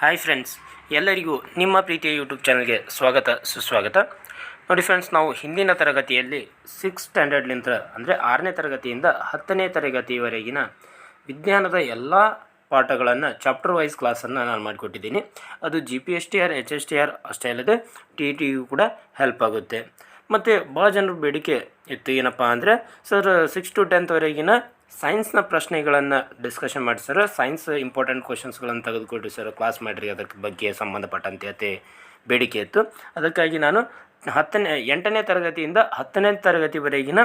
Hi friends ಎಲ್ಲರಿಗೂ ನಿಮ್ಮ ಪ್ರೀತಿಯ ಯೂಟ್ಯೂಬ್ ಚಾನಲ್ಗೆ ಸ್ವಾಗತ, ಸುಸ್ವಾಗತ. ನೋಡಿ ಫ್ರೆಂಡ್ಸ್ ನಾವು ಹಿಂದಿನ ತರಗತಿಯಲ್ಲಿ ಸಿಕ್ಸ್ ಸ್ಟ್ಯಾಂಡರ್ಡ್ಲಿಂದ ಅಂದರೆ ಆರನೇ ತರಗತಿಯಿಂದ ಹತ್ತನೇ ತರಗತಿವರೆಗಿನ ವಿಜ್ಞಾನದ ಎಲ್ಲ ಪಾಠಗಳನ್ನು ಚಾಪ್ಟರ್ ವೈಸ್ ಕ್ಲಾಸನ್ನು ನಾನು ಮಾಡಿಕೊಟ್ಟಿದ್ದೀನಿ. ಅದು G P S T R H S T R ಅಷ್ಟೇ ಅಲ್ಲದೆ ಟಿ ಟಿ ಯು ಕೂಡ ಹೆಲ್ಪ್ ಆಗುತ್ತೆ. ಮತ್ತು ಭಾಳ ಜನರ ಬೇಡಿಕೆ ಇತ್ತು ಏನಪ್ಪ ಅಂದರೆ ಸರ್ ಸಿಕ್ಸ್ ಟು ಟೆಂತ್ವರೆಗಿನ ಸೈನ್ಸ್ನ ಪ್ರಶ್ನೆಗಳನ್ನು ಡಿಸ್ಕಷನ್ ಮಾಡಿ ಸರ್. ಸೈನ್ಸ್ ಇಂಪಾರ್ಟೆಂಟ್ ಕ್ವಶನ್ಸ್ಗಳನ್ನು ತೆಗೆದುಕೊಡ್ರಿ ಸರ್. ಕ್ಲಾಸ್ ಮಾಡಿರಿ. ಅದಕ್ಕೆ ಬಗ್ಗೆ ಸಂಬಂಧಪಟ್ಟಂತೆ ಅತಿ ಬೇಡಿಕೆ ಇತ್ತು. ಅದಕ್ಕಾಗಿ ನಾನು ಹತ್ತನೇ, ಎಂಟನೇ ತರಗತಿಯಿಂದ ಹತ್ತನೇ ತರಗತಿವರೆಗಿನ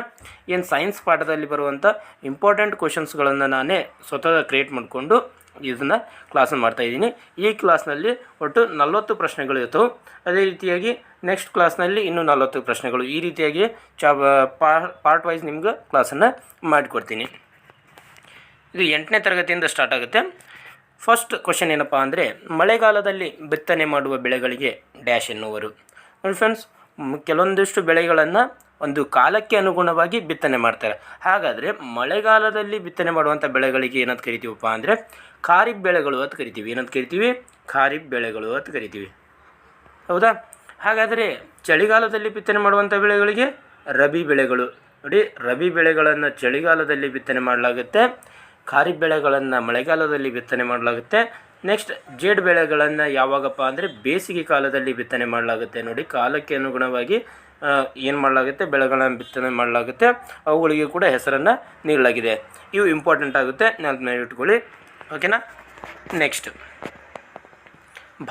ಏನು ಸೈನ್ಸ್ ಪಾಠದಲ್ಲಿ ಬರುವಂಥ ಇಂಪಾರ್ಟೆಂಟ್ ಕ್ವಶನ್ಸ್ಗಳನ್ನು ನಾನೇ ಸ್ವತಃ ಕ್ರಿಯೇಟ್ ಮಾಡಿಕೊಂಡು ಇದನ್ನು ಕ್ಲಾಸನ್ನು ಮಾಡ್ತಾಯಿದ್ದೀನಿ ಈ ಕ್ಲಾಸ್ನಲ್ಲಿ ಒಟ್ಟು ನಲವತ್ತು ಪ್ರಶ್ನೆಗಳು ಇರ್ತವೆ. ಅದೇ ರೀತಿಯಾಗಿ ನೆಕ್ಸ್ಟ್ ಕ್ಲಾಸ್ನಲ್ಲಿ ಇನ್ನೂ ನಲವತ್ತು ಪ್ರಶ್ನೆಗಳು. ಈ ರೀತಿಯಾಗಿ ಚಾ ಪಾರ್ಟ್ ವೈಸ್ ನಿಮ್ಗೆ ಕ್ಲಾಸನ್ನು ಮಾಡಿಕೊಡ್ತೀನಿ. ಇದು ಎಂಟನೇ ತರಗತಿಯಿಂದ ಸ್ಟಾರ್ಟ್ ಆಗುತ್ತೆ. ಫಸ್ಟ್ ಕ್ವಶನ್ ಏನಪ್ಪ ಅಂದರೆ, ಮಳೆಗಾಲದಲ್ಲಿ ಬಿತ್ತನೆ ಮಾಡುವ ಬೆಳೆಗಳಿಗೆ ಡ್ಯಾಶ್ ಎನ್ನುವರು. ನೋಡಿ ಫ್ರೆಂಡ್ಸ್ ಕೆಲವೊಂದಿಷ್ಟು ಬೆಳೆಗಳನ್ನು ಒಂದು ಕಾಲಕ್ಕೆ ಅನುಗುಣವಾಗಿ ಬಿತ್ತನೆ ಮಾಡ್ತಾರೆ. ಹಾಗಾದರೆ ಮಳೆಗಾಲದಲ್ಲಿ ಬಿತ್ತನೆ ಮಾಡುವಂಥ ಬೆಳೆಗಳಿಗೆ ಏನಂತ ಕರಿತೀವಪ್ಪ ಅಂದರೆ, ಖಾರಿಫ್ ಬೆಳೆಗಳು ಅಂತ ಕರಿತೀವಿ. ಏನಂತ ಕರಿತೀವಿ? ಖಾರಿಫ್ ಬೆಳೆಗಳು ಅಂತ ಕರಿತೀವಿ. ಹೌದಾ? ಹಾಗಾದರೆ ಚಳಿಗಾಲದಲ್ಲಿ ಬಿತ್ತನೆ ಮಾಡುವಂಥ ಬೆಳೆಗಳಿಗೆ ರಬಿ ಬೆಳೆಗಳು. ನೋಡಿ, ರಬಿ ಬೆಳೆಗಳನ್ನು ಚಳಿಗಾಲದಲ್ಲಿ ಬಿತ್ತನೆ ಮಾಡಲಾಗುತ್ತೆ. ಖಾರಿಫ್ ಬೆಳೆಗಳನ್ನು ಮಳೆಗಾಲದಲ್ಲಿ ಬಿತ್ತನೆ ಮಾಡಲಾಗುತ್ತೆ. ನೆಕ್ಸ್ಟ್ ಜೇಡ್ ಬೆಳೆಗಳನ್ನು ಯಾವಾಗಪ್ಪ ಅಂದರೆ ಬೇಸಿಗೆ ಕಾಲದಲ್ಲಿ ಬಿತ್ತನೆ ಮಾಡಲಾಗುತ್ತೆ. ನೋಡಿ, ಕಾಲಕ್ಕೆ ಅನುಗುಣವಾಗಿ ಏನು ಮಾಡಲಾಗುತ್ತೆ? ಬೆಳೆಗಳನ್ನು ಬಿತ್ತನೆ ಮಾಡಲಾಗುತ್ತೆ. ಅವುಗಳಿಗೆ ಕೂಡ ಹೆಸರನ್ನು ನೀಡಲಾಗಿದೆ. ಇವು ಇಂಪಾರ್ಟೆಂಟ್ ಆಗುತ್ತೆ. ನಾನು ಇಟ್ಕೊಳ್ಳಿ. ಓಕೆನಾ ನೆಕ್ಸ್ಟ್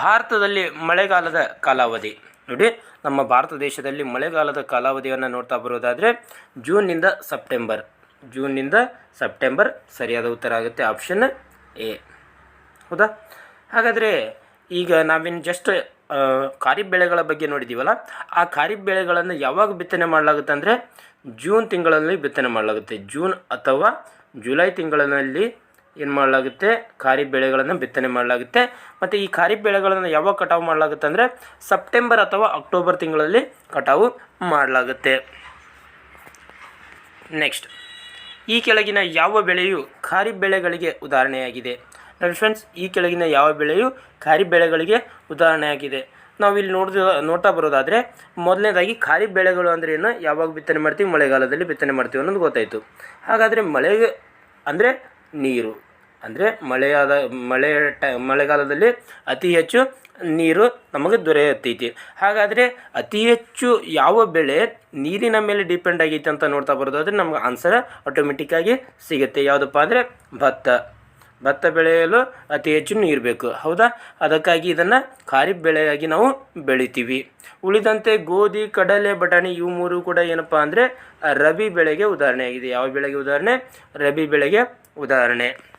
ಭಾರತದಲ್ಲಿ ಮಳೆಗಾಲದ ಕಾಲಾವಧಿ. ನೋಡಿ, ನಮ್ಮ ಭಾರತ ದೇಶದಲ್ಲಿ ಮಳೆಗಾಲದ ಕಾಲಾವಧಿಯನ್ನು ನೋಡ್ತಾ ಬರೋದಾದರೆ, ಜೂನ್ನಿಂದ ಸೆಪ್ಟೆಂಬರ್. ಜೂನ್ನಿಂದ ಸೆಪ್ಟೆಂಬರ್ ಸರಿಯಾದ ಉತ್ತರ ಆಗುತ್ತೆ. Option A. ಹೌದಾ? ಹಾಗಾದರೆ ಈಗ ನಾವೇನು ಜಸ್ಟ್ ಖಾರಿಫ್ ಬೆಳೆಗಳ ಬಗ್ಗೆ ನೋಡಿದ್ದೀವಲ್ಲ ಆ ಖಾರಿಫ್ ಬೆಳೆಗಳನ್ನು ಯಾವಾಗ ಬಿತ್ತನೆ ಮಾಡಲಾಗುತ್ತೆ ಅಂದರೆ ಜೂನ್ ತಿಂಗಳಲ್ಲಿ ಬಿತ್ತನೆ ಮಾಡಲಾಗುತ್ತೆ. ಜೂನ್ ಅಥವಾ ಜುಲೈ ತಿಂಗಳಿನಲ್ಲಿ ಏನು ಮಾಡಲಾಗುತ್ತೆ? ಖಾರಿಫ್ ಬೆಳೆಗಳನ್ನು ಬಿತ್ತನೆ ಮಾಡಲಾಗುತ್ತೆ. ಮತ್ತು ಈ ಖಾರಿಫ್ ಬೆಳೆಗಳನ್ನು ಯಾವಾಗ ಕಟಾವು ಮಾಡಲಾಗುತ್ತೆ ಅಂದರೆ ಸೆಪ್ಟೆಂಬರ್ ಅಥವಾ ಅಕ್ಟೋಬರ್ ತಿಂಗಳಲ್ಲಿ ಕಟಾವು ಮಾಡಲಾಗುತ್ತೆ. ನೆಕ್ಸ್ಟ್. ಈ ಕೆಳಗಿನ ಯಾವ ಬೆಳೆಯು ಖಾರಿಫ್ ಬೆಳೆಗಳಿಗೆ ಉದಾಹರಣೆಯಾಗಿದೆ. ನೋಡಿ ಫ್ರೆಂಡ್ಸ್ ಈ ಕೆಳಗಿನ ಯಾವ ಬೆಳೆಯು ಖಾರಿಫ್ ಬೆಳೆಗಳಿಗೆ ಉದಾಹರಣೆಯಾಗಿದೆ. ನಾವು ಇಲ್ಲಿ ನೋಡಿದ, ನೋಡ್ತಾ ಬರೋದಾದರೆ, ಮೊದಲನೇದಾಗಿ ಖಾರಿಫ್ ಬೆಳೆಗಳು ಅಂದರೆ ಏನು? ಯಾವಾಗ ಬಿತ್ತನೆ ಮಾಡ್ತೀವಿ? ಮಳೆಗಾಲದಲ್ಲಿ ಬಿತ್ತನೆ ಮಾಡ್ತೀವಿ ಅನ್ನೋದು ಗೊತ್ತಾಯಿತು. ಹಾಗಾದರೆ ಮಳೆಗೆ ಅಂದರೆ ನೀರು. ಅಂದರೆ ಮಳೆಯಾದ, ಮಳೆ ಟ, ಮಳೆಗಾಲದಲ್ಲಿ ಅತಿ ಹೆಚ್ಚು ನೀರು ನಮಗೆ ದೊರೆಯುತ್ತೈತಿ. ಹಾಗಾದರೆ ಅತಿ ಹೆಚ್ಚು ಯಾವ ಬೆಳೆ ನೀರಿನ ಮೇಲೆ ಡಿಪೆಂಡ್ ಆಗೈತೆ ಅಂತ ನೋಡ್ತಾ ಬರೋದಾದರೆ ನಮ್ಗೆ ಆನ್ಸರ್ ಆಟೋಮೆಟಿಕ್ಕಾಗಿ ಸಿಗುತ್ತೆ. ಯಾವುದಪ್ಪ ಅಂದರೆ ಭತ್ತ. ಭತ್ತ ಬೆಳೆಯಲು ಅತಿ ಹೆಚ್ಚು ನೀರು ಬೇಕು. ಹೌದಾ? ಅದಕ್ಕಾಗಿ ಇದನ್ನು ಖಾರಿಫ್ ಬೆಳೆಯಾಗಿ ನಾವು ಬೆಳಿತೀವಿ. ಉಳಿದಂತೆ ಗೋಧಿ, ಕಡಲೆ, ಬಟಾಣಿ ಇವು ಮೂರು ಕೂಡ ಏನಪ್ಪ ಅಂದರೆ ರಬಿ ಬೆಳೆಗೆ ಉದಾಹರಣೆಯಾಗಿದೆ ಯಾವ ಬೆಳೆಗೆ ಉದಾಹರಣೆ? ರಬಿ ಬೆಳೆಗೆ ಉದಾಹರಣೆ.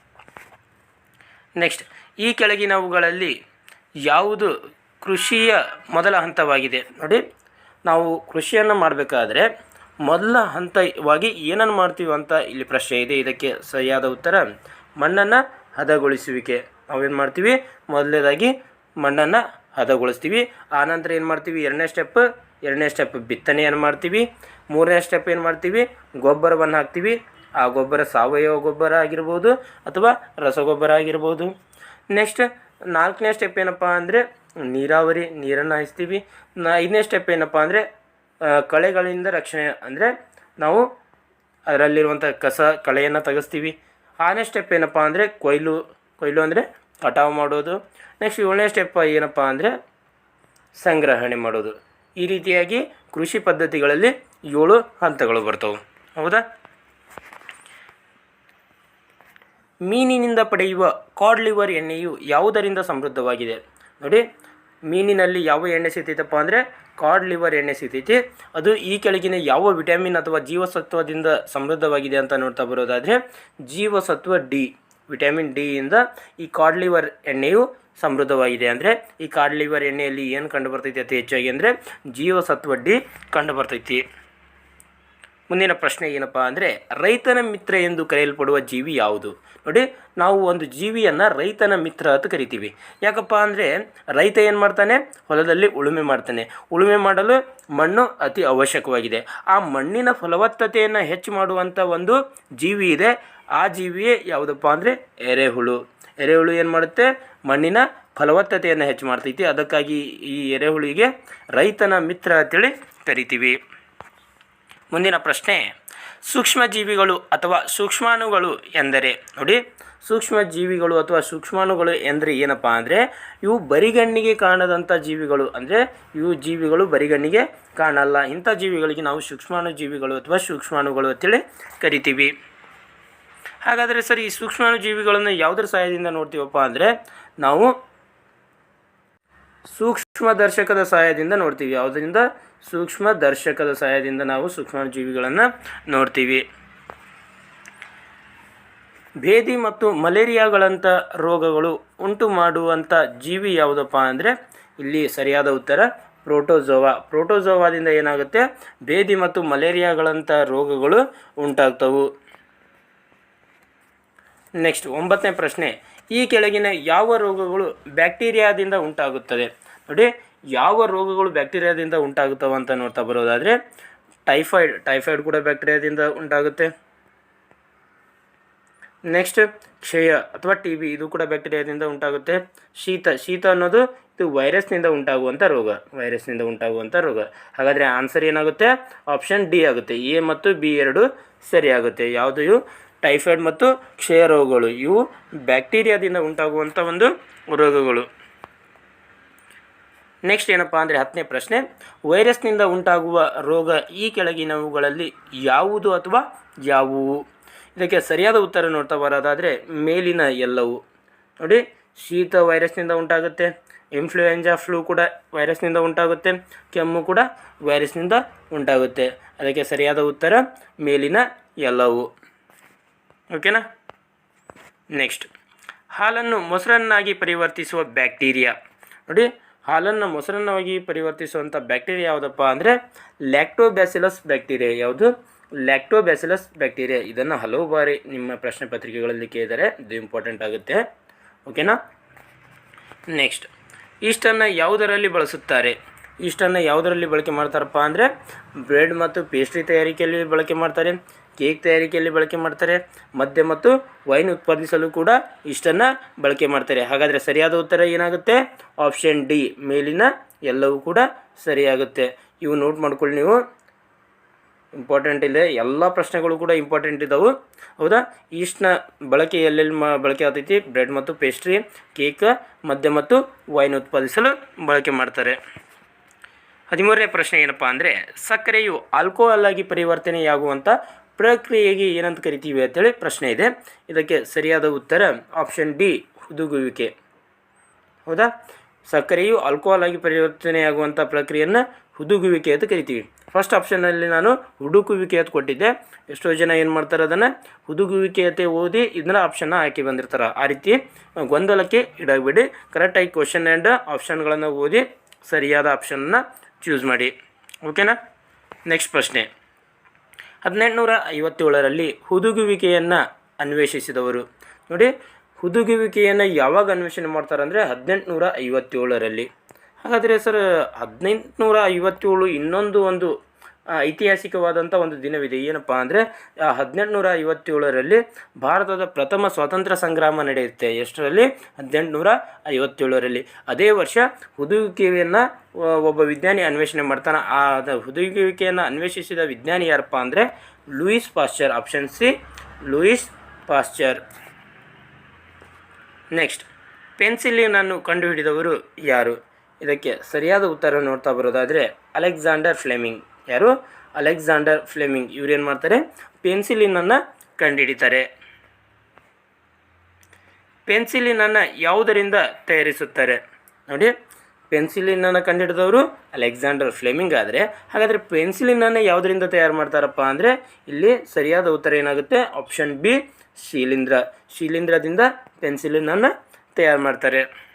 ನೆಕ್ಸ್ಟ್ ಈ ಕೆಳಗಿನವುಗಳಲ್ಲಿ ಯಾವುದು ಕೃಷಿಯ ಮೊದಲ ಹಂತವಾಗಿದೆ. ನೋಡಿ, ನಾವು ಕೃಷಿಯನ್ನು ಮಾಡಬೇಕಾದ್ರೆ ಮೊದಲ ಹಂತವಾಗಿ ಏನನ್ನು ಮಾಡ್ತೀವಿ ಅಂತ ಇಲ್ಲಿ ಪ್ರಶ್ನೆ ಇದೆ. ಇದಕ್ಕೆ ಸರಿಯಾದ ಉತ್ತರ, ಮಣ್ಣನ್ನು ಹದಗೊಳಿಸುವಿಕೆ. ನಾವೇನು ಮಾಡ್ತೀವಿ? ಮೊದಲನೇದಾಗಿ ಮಣ್ಣನ್ನು ಹದಗೊಳಿಸ್ತೀವಿ. ಆನಂತರ ಏನು ಮಾಡ್ತೀವಿ? ಎರಡನೇ ಸ್ಟೆಪ್ ಎರಡನೇ ಸ್ಟೆಪ್ ಬಿತ್ತನೆಯನ್ನು ಮಾಡ್ತೀವಿ. ಮೂರನೇ ಸ್ಟೆಪ್ ಏನು ಮಾಡ್ತೀವಿ? ಗೊಬ್ಬರವನ್ನು ಹಾಕ್ತೀವಿ. ಆ ಗೊಬ್ಬರ ಸಾವಯವ ಗೊಬ್ಬರ ಆಗಿರ್ಬೋದು ಅಥವಾ ರಸಗೊಬ್ಬರ ಆಗಿರ್ಬೋದು. ನೆಕ್ಸ್ಟ್ ನಾಲ್ಕನೇ ಸ್ಟೆಪ್ ಏನಪ್ಪ ಅಂದರೆ ನೀರಾವರಿ, ನೀರನ್ನು ಹಾಯಿಸ್ತೀವಿ ಐದನೇ ಸ್ಟೆಪ್ ಏನಪ್ಪ ಅಂದರೆ ಕಳೆಗಳಿಂದ ರಕ್ಷಣೆ. ಅಂದರೆ ನಾವು ಅದರಲ್ಲಿರುವಂಥ ಕಸ, ಕಳೆಯನ್ನು ತೆಗೆಸ್ತೀವಿ. ಆರನೇ ಸ್ಟೆಪ್ ಏನಪ್ಪ ಅಂದರೆ ಕೊಯ್ಲು ಕೊಯ್ಲು ಅಂದರೆ ಕಟಾವು ಮಾಡೋದು. ನೆಕ್ಸ್ಟ್ ಏಳನೇ ಸ್ಟೆಪ್ ಏನಪ್ಪ ಅಂದರೆ ಸಂಗ್ರಹಣೆ ಮಾಡೋದು. ಈ ರೀತಿಯಾಗಿ ಕೃಷಿ ಪದ್ಧತಿಗಳಲ್ಲಿ ಏಳು ಹಂತಗಳು ಬರ್ತವೆ. ಹೌದಾ? ಮೀನಿನಿಂದ ಪಡೆಯುವ ಕಾಡ್ ಲಿವರ್ ಎಣ್ಣೆಯು ಯಾವುದರಿಂದ ಸಮೃದ್ಧವಾಗಿದೆ? ನೋಡಿ, ಮೀನಿನಲ್ಲಿ ಯಾವ ಎಣ್ಣೆ ಸಿಗ್ತೈತಪ್ಪ ಅಂದರೆ ಕಾಡ್ ಲಿವರ್ ಎಣ್ಣೆ ಸಿಗ್ತೈತಿ. ಅದು ಈ ಕೆಳಗಿನ ಯಾವ ವಿಟಮಿನ್ ಅಥವಾ ಜೀವಸತ್ವದಿಂದ ಸಮೃದ್ಧವಾಗಿದೆ ಅಂತ ನೋಡ್ತಾ ಬರೋದಾದರೆ ಜೀವಸತ್ವ ಡಿ, ವಿಟಮಿನ್ ಡಿಯಿಂದ ಈ ಕಾಡ್ ಲಿವರ್ ಎಣ್ಣೆಯು ಸಮೃದ್ಧವಾಗಿದೆ. ಅಂದರೆ ಈ ಕಾಡ್ ಲಿವರ್ ಎಣ್ಣೆಯಲ್ಲಿ ಏನು ಕಂಡು ಬರ್ತೈತಿ ಅತಿ ಹೆಚ್ಚಾಗಿ ಅಂದರೆ ಜೀವಸತ್ವ ಡಿ ಕಂಡು ಬರ್ತೈತಿ ಮುಂದಿನ ಪ್ರಶ್ನೆ ಏನಪ್ಪ ಅಂದರೆ, ರೈತನ ಮಿತ್ರ ಎಂದು ಕರೆಯಲ್ಪಡುವ ಜೀವಿ ಯಾವುದು? ನೋಡಿ, ನಾವು ಒಂದು ಜೀವಿಯನ್ನು ರೈತನ ಮಿತ್ರ ಅಂತ ಕರಿತೀವಿ. ಯಾಕಪ್ಪ ಅಂದರೆ, ರೈತ ಏನು ಮಾಡ್ತಾನೆ? ಹೊಲದಲ್ಲಿ ಉಳುಮೆ ಮಾಡ್ತಾನೆ. ಉಳುಮೆ ಮಾಡಲು ಮಣ್ಣು ಅತಿ ಅವಶ್ಯಕವಾಗಿದೆ. ಆ ಮಣ್ಣಿನ ಫಲವತ್ತತೆಯನ್ನು ಹೆಚ್ಚು ಮಾಡುವಂಥ ಒಂದು ಜೀವಿ ಇದೆ. ಆ ಜೀವಿಯೇ ಯಾವುದಪ್ಪ ಅಂದರೆ, ಎರೆಹುಳು. ಎರೆಹುಳು ಏನು ಮಾಡುತ್ತೆ? ಮಣ್ಣಿನ ಫಲವತ್ತತೆಯನ್ನು ಹೆಚ್ಚು ಮಾಡ್ತೈತಿ. ಅದಕ್ಕಾಗಿ ಈ ಎರೆಹುಳಿಗೆ ರೈತನ ಮಿತ್ರ ಅಂತೇಳಿ ಕರಿತೀವಿ. ಮುಂದಿನ ಪ್ರಶ್ನೆ ಸೂಕ್ಷ್ಮ ಜೀವಿಗಳು ಅಥವಾ ಸೂಕ್ಷ್ಮಾಣುಗಳು ಎಂದರೆ, ನೋಡಿ ಸೂಕ್ಷ್ಮ ಜೀವಿಗಳು ಅಥವಾ ಸೂಕ್ಷ್ಮಾಣುಗಳು ಎಂದರೆ ಏನಪ್ಪ ಅಂದರೆ, ಇವು ಬರಿಗಣ್ಣಿಗೆ ಕಾಣದಂಥ ಜೀವಿಗಳು, ಅಂದರೆ ಇವು ಜೀವಿಗಳು ಬರಿಗಣ್ಣಿಗೆ ಕಾಣಲ್ಲ. ಇಂಥ ಜೀವಿಗಳಿಗೆ ನಾವು ಸೂಕ್ಷ್ಮಾಣು ಜೀವಿಗಳು ಅಥವಾ ಸೂಕ್ಷ್ಮಾಣುಗಳು ಅಂತೇಳಿ ಕರಿತೀವಿ. ಹಾಗಾದರೆ ಸರ್, ಈ ಸೂಕ್ಷ್ಮಾಣು ಜೀವಿಗಳನ್ನು ಯಾವುದರ ಸಹಾಯದಿಂದ ನೋಡ್ತೀವಪ್ಪ ಅಂದರೆ, ನಾವು ಸೂಕ್ಷ್ಮ ದರ್ಶಕದ ಸಹಾಯದಿಂದ ನೋಡ್ತೀವಿ. ಯಾವುದರಿಂದ? ಸೂಕ್ಷ್ಮ ದರ್ಶಕದ ಸಹಾಯದಿಂದ ನಾವು ಸೂಕ್ಷ್ಮ ಜೀವಿಗಳನ್ನು ನೋಡ್ತೀವಿ. ಭೇದಿ ಮತ್ತು ಮಲೇರಿಯಾಗಳಂಥ ರೋಗಗಳು ಉಂಟು ಮಾಡುವಂಥ ಜೀವಿ ಯಾವುದಪ್ಪ ಅಂದರೆ ಇಲ್ಲಿ ಸರಿಯಾದ ಉತ್ತರ, ಪ್ರೋಟೋಜೋವಾ. ಪ್ರೋಟೋಜೋವಾದಿಂದ ಏನಾಗುತ್ತೆ? ಭೇದಿ ಮತ್ತು ಮಲೇರಿಯಾಗಳಂಥ ರೋಗಗಳು ಉಂಟಾಗ್ತವು. ನೆಕ್ಸ್ಟ್, ಒಂಬತ್ತನೇ ಪ್ರಶ್ನೆ. ಈ ಕೆಳಗಿನ ಯಾವ ರೋಗಗಳು ಬ್ಯಾಕ್ಟೀರಿಯಾದಿಂದ ಉಂಟಾಗುತ್ತದೆ? ನೋಡಿ, ಯಾವ ರೋಗಗಳು ಬ್ಯಾಕ್ಟೀರಿಯಾದಿಂದ ಉಂಟಾಗುತ್ತವೆ ಅಂತ ನೋಡ್ತಾ ಬರೋದಾದರೆ, ಟೈಫಾಯ್ಡ್ ಟೈಫಾಯ್ಡ್ ಕೂಡ ಬ್ಯಾಕ್ಟೀರಿಯಾದಿಂದ ಉಂಟಾಗುತ್ತೆ. ನೆಕ್ಸ್ಟ್, ಕ್ಷಯ ಅಥವಾ ಟಿ ಬಿ, ಇದು ಕೂಡ ಬ್ಯಾಕ್ಟೀರಿಯಾದಿಂದ ಉಂಟಾಗುತ್ತೆ. ಶೀತ ಶೀತ ಅನ್ನೋದು ಇದು ವೈರಸ್ನಿಂದ ಉಂಟಾಗುವಂಥ ರೋಗ, ವೈರಸ್ನಿಂದ ಉಂಟಾಗುವಂಥ ರೋಗ. ಹಾಗಾದರೆ ಆನ್ಸರ್ ಏನಾಗುತ್ತೆ? ಆಪ್ಷನ್ ಡಿ ಆಗುತ್ತೆ. ಎ ಮತ್ತು ಬಿ ಎರಡು ಸರಿಯಾಗುತ್ತೆ. ಯಾವುದು? ಟೈಫಾಯ್ಡ್ ಮತ್ತು ಕ್ಷಯ ರೋಗಗಳು. ಇವು ಬ್ಯಾಕ್ಟೀರಿಯಾದಿಂದ ಉಂಟಾಗುವಂಥ ಒಂದು ರೋಗಗಳು. ನೆಕ್ಸ್ಟ್ ಏನಪ್ಪ ಅಂದರೆ ಹತ್ತನೇ ಪ್ರಶ್ನೆ, ವೈರಸ್ನಿಂದ ಉಂಟಾಗುವ ರೋಗ ಈ ಕೆಳಗಿನವುಗಳಲ್ಲಿ ಯಾವುದು ಅಥವಾ ಯಾವುವು? ಇದಕ್ಕೆ ಸರಿಯಾದ ಉತ್ತರ ನೋಡ್ತಾ ಬರೋದಾದರೆ ಮೇಲಿನ ಎಲ್ಲವು. ನೋಡಿ, ಶೀತ ವೈರಸ್ನಿಂದ ಉಂಟಾಗುತ್ತೆ, ಇನ್ಫ್ಲೂಯೆಂಜಾ ಫ್ಲೂ ಕೂಡ ವೈರಸ್ನಿಂದ ಉಂಟಾಗುತ್ತೆ, ಕೆಮ್ಮು ಕೂಡ ವೈರಸ್ನಿಂದ ಉಂಟಾಗುತ್ತೆ. ಅದಕ್ಕೆ ಸರಿಯಾದ ಉತ್ತರ ಮೇಲಿನ ಎಲ್ಲವು. ಓಕೆನಾ? ನೆಕ್ಸ್ಟ್ ಹಾಲನ್ನು ಮೊಸರನ್ನಾಗಿ ಪರಿವರ್ತಿಸುವ ಬ್ಯಾಕ್ಟೀರಿಯಾ. ನೋಡಿ, ಹಾಲನ್ನು ಮೊಸರನ್ನಾಗಿ ಪರಿವರ್ತಿಸುವಂಥ ಬ್ಯಾಕ್ಟೀರಿಯಾ ಯಾವುದಪ್ಪ ಅಂದರೆ ಲ್ಯಾಕ್ಟೋಬ್ಯಾಸಿಲಸ್ ಬ್ಯಾಕ್ಟೀರಿಯಾ ಯಾವುದು? ಲ್ಯಾಕ್ಟೋಬ್ಯಾಸಿಲಸ್ ಬ್ಯಾಕ್ಟೀರಿಯಾ ಇದನ್ನು ಹಲವು ಬಾರಿ ನಿಮ್ಮ ಪ್ರಶ್ನೆ ಪತ್ರಿಕೆಗಳಲ್ಲಿ ಕೇಳಿದರೆ ಇದು ಇಂಪಾರ್ಟೆಂಟ್ ಆಗುತ್ತೆ. ಓಕೆನಾ? ನೆಕ್ಸ್ಟ್ ಇಷ್ಟನ್ನು ಯಾವುದರಲ್ಲಿ ಬಳಸುತ್ತಾರೆ? ಈಸ್ಟನ್ನು ಯಾವುದರಲ್ಲಿ ಬಳಕೆ ಮಾಡ್ತಾರಪ್ಪ ಅಂದರೆ, ಬ್ರೆಡ್ ಮತ್ತು ಪೇಸ್ಟ್ರಿ ತಯಾರಿಕೆಯಲ್ಲಿ ಬಳಕೆ ಮಾಡ್ತಾರೆ. ಕೇಕ್ ತಯಾರಿಕೆಯಲ್ಲಿ ಬಳಕೆ ಮಾಡ್ತಾರೆ. ಮದ್ಯ ಮತ್ತು ವೈನ್ ಉತ್ಪಾದಿಸಲು ಕೂಡ ಇಷ್ಟನ್ನು ಬಳಕೆ ಮಾಡ್ತಾರೆ. ಹಾಗಾದರೆ ಸರಿಯಾದ ಉತ್ತರ ಏನಾಗುತ್ತೆ? ಆಪ್ಷನ್ ಡಿ, ಮೇಲಿನ ಎಲ್ಲವೂ ಕೂಡ ಸರಿಯಾಗುತ್ತೆ. ಇವು ನೋಟ್ ಮಾಡ್ಕೊಳ್ಳಿ ನೀವು. ಇಂಪಾರ್ಟೆಂಟ್ ಇದೆ. ಎಲ್ಲ ಪ್ರಶ್ನೆಗಳು ಕೂಡ ಇಂಪಾರ್ಟೆಂಟ್ ಇದ್ದಾವೆ ಹೌದಾ? ಈಸ್ಟ್ನ ಬಳಕೆ ಎಲ್ಲೆಲ್ಲಿ ಮಾ ಬಳಕೆ ಆಗ್ತೈತಿ? ಬ್ರೆಡ್ ಮತ್ತು ಪೇಸ್ಟ್ರಿ, ಕೇಕ್, ಮದ್ಯ ಮತ್ತು ವೈನ್ ಉತ್ಪಾದಿಸಲು ಬಳಕೆ ಮಾಡ್ತಾರೆ. ಹದಿಮೂರನೇ ಪ್ರಶ್ನೆ ಏನಪ್ಪ ಅಂದರೆ, ಸಕ್ಕರೆಯು ಆಲ್ಕೋಹಾಲ್ ಆಗಿ ಪರಿವರ್ತನೆಯಾಗುವಂಥ ಪ್ರಕ್ರಿಯೆಗೆ ಏನಂತ ಕರಿತೀವಿ ಅಂತೇಳಿ ಪ್ರಶ್ನೆ ಇದೆ. ಇದಕ್ಕೆ ಸರಿಯಾದ ಉತ್ತರ ಆಪ್ಷನ್ ಡಿ ಹುದುಗುವಿಕೆ. ಹೌದಾ? ಸಕ್ಕರೆಯು ಆಲ್ಕೋಹಾಲ್ ಆಗಿ ಪರಿವರ್ತನೆಯಾಗುವಂಥ ಪ್ರಕ್ರಿಯೆಯನ್ನು ಹುದುಗುವಿಕೆ ಅಂತ ಕರಿತೀವಿ. ಫಸ್ಟ್ ಆಪ್ಷನಲ್ಲಿ ನಾನು ಹುಡುಕುವಿಕೆ ಅಂತ ಕೊಟ್ಟಿದ್ದೆ. ಎಷ್ಟೋ ಜನ ಏನು ಮಾಡ್ತಾರೆ ಅದನ್ನು? ಹುದುಗುವಿಕೆ ಅಂತ ಓದಿ ಇದನ್ನ ಆಪ್ಷನ್ನ ಹಾಕಿ ಬಂದಿರ್ತಾರೆ. ಆ ರೀತಿ ಗೊಂದಲಕ್ಕೆ ಇಡಬೇಡಿ. ಕರೆಕ್ಟಾಗಿ ಕ್ವಶನ್ ಆ್ಯಂಡ್ ಆಪ್ಷನ್ಗಳನ್ನು ಓದಿ ಸರಿಯಾದ ಆಪ್ಷನ್ನ ಚೂಸ್ ಮಾಡಿ. ಓಕೆನಾ ನೆಕ್ಸ್ಟ್ ಪ್ರಶ್ನೆ. ಹದಿನೆಂಟುನೂರ ಐವತ್ತೇಳರಲ್ಲಿ ಹುದುಗುವಿಕೆಯನ್ನು ಅನ್ವೇಷಿಸಿದವರು. ನೋಡಿ, ಹುದುಗುವಿಕೆಯನ್ನು ಯಾವಾಗ ಅನ್ವೇಷಣೆ ಮಾಡ್ತಾರೆ ಅಂದರೆ ಹದಿನೆಂಟುನೂರ ಐವತ್ತೇಳರಲ್ಲಿ ಹಾಗಾದರೆ ಸರ್ ಹದಿನೆಂಟುನೂರ ಐವತ್ತೇಳು ಇನ್ನೊಂದು ಒಂದು ಐತಿಹಾಸಿಕವಾದಂಥ ಒಂದು ದಿನವಿದೆ. ಏನಪ್ಪ ಅಂದರೆ ಹದಿನೆಂಟುನೂರ ಐವತ್ತೇಳರಲ್ಲಿ ಭಾರತದ ಪ್ರಥಮ ಸ್ವಾತಂತ್ರ್ಯ ಸಂಗ್ರಾಮ ನಡೆಯುತ್ತೆ. ಎಷ್ಟರಲ್ಲಿ? ಹದಿನೆಂಟುನೂರ ಐವತ್ತೇಳರಲ್ಲಿ ಅದೇ ವರ್ಷ ಹುದುಗುವಿಕೆಯನ್ನು ಒಬ್ಬ ವಿಜ್ಞಾನಿ ಅನ್ವೇಷಣೆ ಮಾಡ್ತಾನೆ. ಆ, ಅದ ಹುದುಗುವಿಕೆಯನ್ನು ಅನ್ವೇಷಿಸಿದ ವಿಜ್ಞಾನಿ ಯಾರಪ್ಪ ಅಂದರೆ, Louis Pasteur, option C, Louis Pasteur. Next, ಪೆನ್ಸಿಲಿನನ್ನು ಕಂಡುಹಿಡಿದವರು ಯಾರು? ಇದಕ್ಕೆ ಸರಿಯಾದ ಉತ್ತರ ನೋಡ್ತಾ ಬರೋದಾದರೆ, ಅಲೆಕ್ಸಾಂಡರ್ ಫ್ಲೆಮಿಂಗ್. ಯಾರು? Alexander Fleming. ಏನು ಮಾಡ್ತಾರೆ? ಪೆನ್ಸಿಲಿನನ್ನು ಕಂಡುಹಿಡಿತಾರೆ ಪೆನ್ಸಿಲಿನನ್ನು ಯಾವುದರಿಂದ ತಯಾರಿಸುತ್ತಾರೆ? ನೋಡಿ, ಪೆನ್ಸಿಲಿನನ್ನು ಕಂಡುಹಿಡಿದವರು ಅಲೆಕ್ಸಾಂಡರ್ ಫ್ಲೆಮಿಂಗ್ ಆದರೆ, ಹಾಗಾದರೆ ಪೆನ್ಸಿಲಿನನ್ನು ಯಾವುದರಿಂದ ತಯಾರು ಮಾಡ್ತಾರಪ್ಪ ಅಂದರೆ, ಇಲ್ಲಿ ಸರಿಯಾದ ಉತ್ತರ ಏನಾಗುತ್ತೆ? ಆಪ್ಷನ್ ಬಿ, ಶಿಲೀಂಧ್ರ. ಶಿಲೀಂಧ್ರದಿಂದ ಪೆನ್ಸಿಲಿನನ್ನು ತಯಾರು ಮಾಡ್ತಾರೆ.